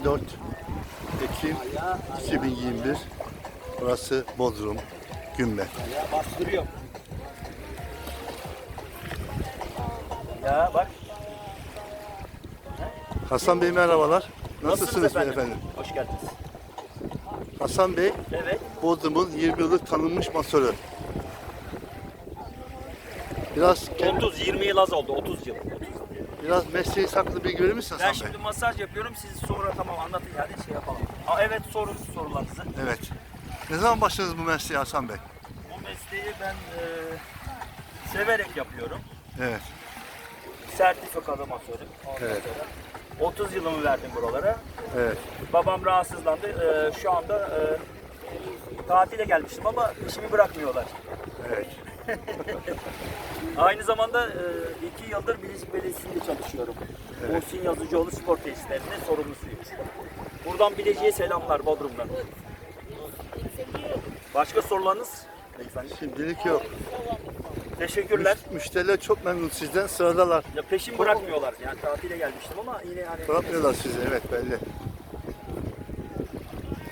14 Ekim 2021 Burası Bodrum Gümbet. Ya bastırıyor. Ya bak. Hasan Bey merhabalar. Nasılsınız beyefendi? Hoş geldiniz. Hasan Bey Evet. Bodrum'un 20 yıllık tanınmış masörü. Biraz 30-20 yıl az oldu. 30 yıl. 30 yıl. Biraz mesleği saklı bilgi verir misin Ben Hasan Bey? şimdi masaj yapıyorum. Siz sonra tamam anlatın yani şey yapalım. Aa, evet sorun sorularınızı. Evet. Ne zaman başladınız bu mesleğe Hasan Bey? Bu mesleği ben e, severek yapıyorum. Evet. Sertifikalı masörüm. Ondan Evet. sonra 30 yılımı verdim buralara. Evet. Babam rahatsızlandı. E, şu anda e, tatile gelmiştim ama işimi bırakmıyorlar. Evet. Aynı zamanda e, iki yıldır Bilecik Belediyesi'nde çalışıyorum. Muhsin Yazıcıoğlu spor tesislerinde sorumlusuyum. Buradan Bilecik'e selamlar Bodrum'dan. Başka sorularınız? Beyefendi. Şimdilik yok. Teşekkürler. Müşteriler çok memnun sizden. Sıradalar. Ya peşin bırakmıyorlar. Yani tatile gelmiştim ama yine hani Bırakmıyorlar sizi. Evet belli.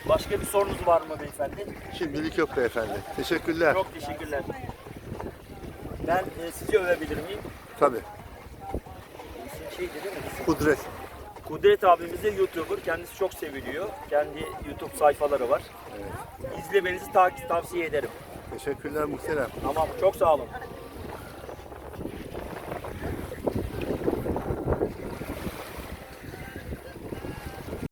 başka bir sorunuz var mı beyefendi? Şimdilik yok beyefendi. Teşekkürler. Çok teşekkürler. Ben e, sizi övebilir miyim? Tabii. İsim şeydi değil mi? Kudret. Kudret abimiz de YouTuber. Kendisi çok seviliyor. Kendi YouTube sayfaları var. İzlemenizi ta- tavsiye ederim. Teşekkürler muhterem. Tamam çok sağ olun.